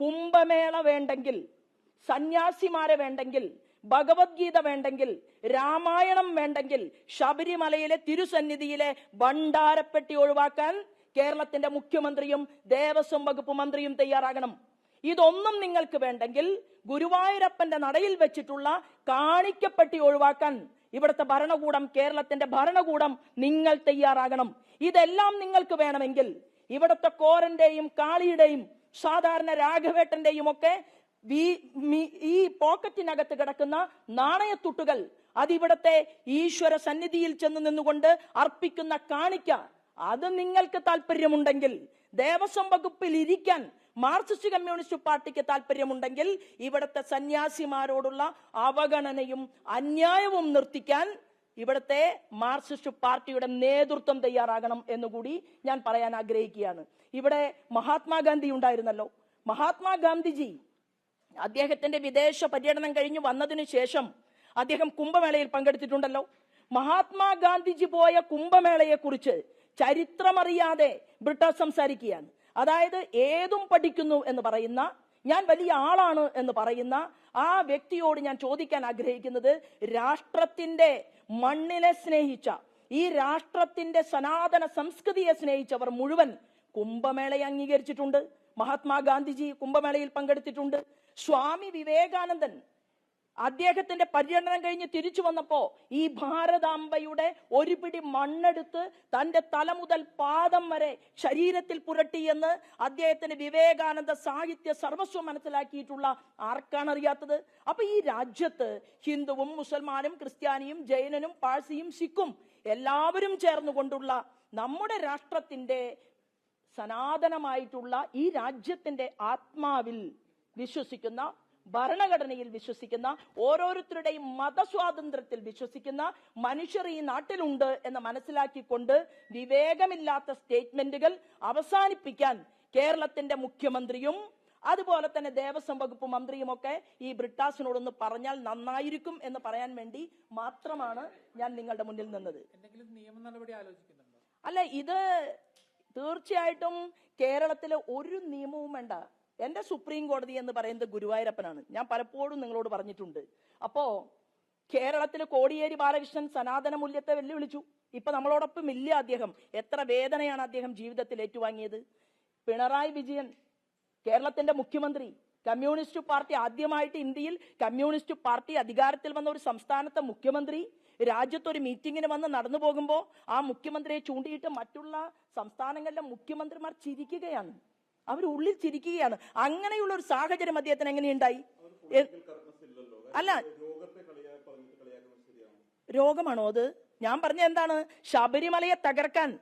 കുംഭമേള വേണ്ടെങ്കിൽ സന്യാസിമാരെ വേണ്ടെങ്കിൽ ഭഗവത്ഗീത വേണ്ടെങ്കിൽ രാമായണം വേണ്ടെങ്കിൽ ശബരിമലയിലെ തിരുസന്നിധിയിലെ ഭണ്ഡാരപ്പെട്ടി ഒഴിവാക്കാൻ കേരളത്തിന്റെ മുഖ്യമന്ത്രിയും ദേവസ്വം വകുപ്പ് മന്ത്രിയും തയ്യാറാകണം. ഇതൊന്നും നിങ്ങൾക്ക് വേണ്ടെങ്കിൽ ഗുരുവായൂരപ്പന്റെ നടയിൽ വെച്ചിട്ടുള്ള കാണിക്കപ്പെട്ടി ഒഴിവാക്കാൻ ഇവിടുത്തെ ഭരണകൂടം കേരളത്തിന്റെ ഭരണകൂടം നിങ്ങൾ തയ്യാറാകണം. ഇതെല്ലാം നിങ്ങൾക്ക് വേണമെങ്കിൽ ഇവിടുത്തെ കോരന്റെയും കാളിയുടെയും സാധാരണ രാഘവേട്ടന്റെയും ഒക്കെ ഈ പോക്കറ്റിനകത്ത് കിടക്കുന്ന നാണയത്തുട്ടുകൾ അതിവിടത്തെ ഈശ്വര സന്നിധിയിൽ ചെന്ന് നിന്നുകൊണ്ട് അർപ്പിക്കുന്ന കാണിക്ക അത് നിങ്ങൾക്ക് താല്പര്യമുണ്ടെങ്കിൽ ദേവസ്വം വകുപ്പിൽ ഇരിക്കാൻ മാർക്സിസ്റ്റ് കമ്മ്യൂണിസ്റ്റ് പാർട്ടിക്ക് താല്പര്യമുണ്ടെങ്കിൽ ഇവിടുത്തെ സന്യാസിമാരോടുള്ള അവഗണനയും അന്യായവും നിർത്തിക്കാൻ ഇവിടുത്തെ മാർക്സിസ്റ്റ് പാർട്ടിയുടെ നേതൃത്വം തയ്യാറാകണം എന്നുകൂടി ഞാൻ പറയാൻ ആഗ്രഹിക്കുകയാണ്. ഇവിടെ മഹാത്മാഗാന്ധി ഉണ്ടായിരുന്നല്ലോ. മഹാത്മാഗാന്ധിജി അദ്ദേഹത്തിന്റെ വിദേശ പര്യടനം കഴിഞ്ഞ് വന്നതിനു ശേഷം അദ്ദേഹം കുംഭമേളയിൽ പങ്കെടുത്തിട്ടുണ്ടല്ലോ. മഹാത്മാഗാന്ധിജി പോയ കുംഭമേളയെ കുറിച്ച് ചരിത്രമറിയാതെ ബ്രിട്ടീഷ് സംസാരിക്കുകയാണ്. അതായത് ഏതും പഠിക്കുന്നു എന്ന് പറയുന്ന ഞാൻ വലിയ ആളാണ് എന്ന് പറയുന്ന ആ വ്യക്തിയോട് ഞാൻ ചോദിക്കാൻ ആഗ്രഹിക്കുന്നത് രാഷ്ട്രത്തിന്റെ മണ്ണിനെ സ്നേഹിച്ച ഈ രാഷ്ട്രത്തിന്റെ സനാതന സംസ്കൃതിയെ സ്നേഹിച്ചവർ മുഴുവൻ കുംഭമേളയെ അംഗീകരിച്ചിട്ടുണ്ട്. മഹാത്മാഗാന്ധിജി കുംഭമേളയിൽ പങ്കെടുത്തിട്ടുണ്ട്. സ്വാമി വിവേകാനന്ദൻ അദ്ദേഹത്തിന്റെ പര്യടനം കഴിഞ്ഞ് തിരിച്ചു വന്നപ്പോ ഈ ഭാരതാംബയുടെ ഒരു പിടി മണ്ണെടുത്ത് തന്റെ തല മുതൽ പാദം വരെ ശരീരത്തിൽ പുരട്ടി എന്ന് അദ്ദേഹത്തിന് വിവേകാനന്ദ സാഹിത്യ സർവസ്വം മനസ്സിലാക്കിയിട്ടുള്ള ആർക്കാണ് അറിയാത്തത്? അപ്പൊ ഈ രാജ്യത്ത് ഹിന്ദുവും മുസൽമാനും ക്രിസ്ത്യാനിയും ജൈനനും പാഴ്സിയും സിഖും എല്ലാവരും ചേർന്നുകൊണ്ടുള്ള നമ്മുടെ രാഷ്ട്രത്തിന്റെ സനാതനമായിട്ടുള്ള ഈ രാജ്യത്തിന്റെ ആത്മാവിൽ വിശ്വസിക്കുന്ന ഭരണഘടനയിൽ വിശ്വസിക്കുന്ന ഓരോരുത്തരുടെയും മതസ്വാതന്ത്ര്യത്തിൽ വിശ്വസിക്കുന്ന മനുഷ്യർ ഈ നാട്ടിലുണ്ട് എന്ന് മനസ്സിലാക്കിക്കൊണ്ട് വിവേകമില്ലാത്ത സ്റ്റേറ്റ്മെന്റുകൾ അവസാനിപ്പിക്കാൻ കേരളത്തിന്റെ മുഖ്യമന്ത്രിയും അതുപോലെ തന്നെ ദേവസ്വം വകുപ്പ് മന്ത്രിയുമൊക്കെ ഈ ബ്രിട്ടാസിനോടൊന്ന് പറഞ്ഞാൽ നന്നായിരിക്കും എന്ന് പറയാൻ വേണ്ടി മാത്രമാണ് ഞാൻ നിങ്ങളുടെ മുന്നിൽ നിന്നത്. അല്ല ഇത് തീർച്ചയായിട്ടും കേരളത്തിലെ ഒരു നിയമവും വേണ്ട. എന്റെ സുപ്രീം കോടതി എന്ന് പറയുന്നത് ഗുരുവായൂരപ്പനാണ്. ഞാൻ പലപ്പോഴും നിങ്ങളോട് പറഞ്ഞിട്ടുണ്ട്. അപ്പോ കേരളത്തിൽ കോടിയേരി ബാലകൃഷ്ണൻ സനാതന മൂല്യത്തെ വെല്ലുവിളിച്ചു. ഇപ്പൊ നമ്മളോടൊപ്പം ഇല്ല അദ്ദേഹം. എത്ര വേദനയാണ് അദ്ദേഹം ജീവിതത്തിൽ ഏറ്റുവാങ്ങിയത്. പിണറായി വിജയൻ കേരളത്തിന്റെ മുഖ്യമന്ത്രി കമ്മ്യൂണിസ്റ്റ് പാർട്ടി ആദ്യമായിട്ട് ഇന്ത്യയിൽ കമ്മ്യൂണിസ്റ്റ് പാർട്ടി അധികാരത്തിൽ വന്ന ഒരു സംസ്ഥാനത്തെ മുഖ്യമന്ത്രി രാജ്യത്ത് ഒരു മീറ്റിങ്ങിന് വന്ന് നടന്നു പോകുമ്പോൾ ആ മുഖ്യമന്ത്രിയെ ചൂണ്ടിയിട്ട് മറ്റുള്ള സംസ്ഥാനങ്ങളിലെ മുഖ്യമന്ത്രിമാർ ചിരിക്കുകയാണ്. അവർ ഉള്ളിൽ ചിരിക്കുകയാണ്. അങ്ങനെയുള്ള ഒരു സാഹചര്യം അദ്ദേഹത്തിന് എങ്ങനെയുണ്ടായി അല്ല. രോഗമാണോ അത്? ഞാൻ പറഞ്ഞ എന്താണ്? ശബരിമലയെ തകർക്കാൻ.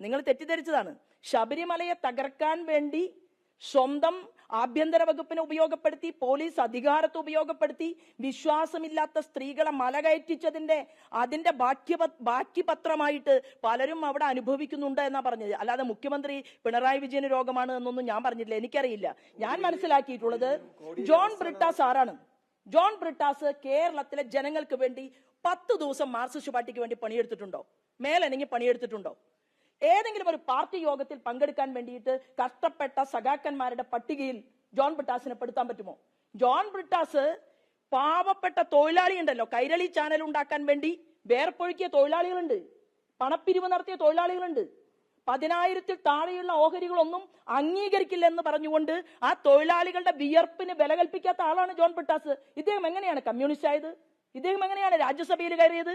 നിങ്ങൾ തെറ്റിദ്ധരിച്ചതാണ്. ശബരിമലയെ തകർക്കാൻ വേണ്ടി സ്വന്തം ആഭ്യന്തര വകുപ്പിനെ ഉപയോഗപ്പെടുത്തി പോലീസ് അധികാരത്തെ ഉപയോഗപ്പെടുത്തി വിശ്വാസമില്ലാത്ത സ്ത്രീകളെ മല കയറ്റിച്ചതിന്റെ അതിന്റെ ബാക്കി ബാക്കി പത്രമായിട്ട് പലരും അവിടെ അനുഭവിക്കുന്നുണ്ട് എന്നാ പറഞ്ഞത്. അല്ലാതെ മുഖ്യമന്ത്രി പിണറായി വിജയന് രോഗമാണ് എന്നൊന്നും ഞാൻ പറഞ്ഞിട്ടില്ല. എനിക്കറിയില്ല. ഞാൻ മനസ്സിലാക്കിയിട്ടുള്ളത് ജോൺ ബ്രിട്ടാസ് ആരാണ്? ജോൺ ബ്രിട്ടാസ് കേരളത്തിലെ ജനങ്ങൾക്ക് വേണ്ടി പത്ത് ദിവസം മാർക്സിസ്റ്റ് പാർട്ടിക്ക് വേണ്ടി പണിയെടുത്തിട്ടുണ്ടോ? മേലനങ്ങി പണിയെടുത്തിട്ടുണ്ടോ? ഏതെങ്കിലും ഒരു പാർട്ടി യോഗത്തിൽ പങ്കെടുക്കാൻ വേണ്ടിയിട്ട് കഷ്ടപ്പെട്ട സഖാക്കന്മാരുടെ പട്ടികയിൽ ജോൺ ബ്രിട്ടാസിനെ പെടുത്താൻ പറ്റുമോ? ജോൺ ബ്രിട്ടാസ് പാവപ്പെട്ട തൊഴിലാളി ഉണ്ടല്ലോ കൈരളി ചാനൽ ഉണ്ടാക്കാൻ വേണ്ടി വേർപ്പൊഴുക്കിയ തൊഴിലാളികളുണ്ട്. പണപ്പിരിവ് നടത്തിയ തൊഴിലാളികളുണ്ട്. പതിനായിരത്തിൽ താഴെയുള്ള ഓഹരികളൊന്നും അംഗീകരിക്കില്ലെന്ന് പറഞ്ഞുകൊണ്ട് ആ തൊഴിലാളികളുടെ വിയർപ്പിന് വില കൽപ്പിക്കാത്ത ആളാണ് ജോൺ ബ്രിട്ടാസ്. ഇദ്ദേഹം എങ്ങനെയാണ് കമ്മ്യൂണിസ്റ്റ് ആയത് ഇദ്ദേഹം എങ്ങനെയാണ് രാജ്യസഭയിൽ കയറിയത്?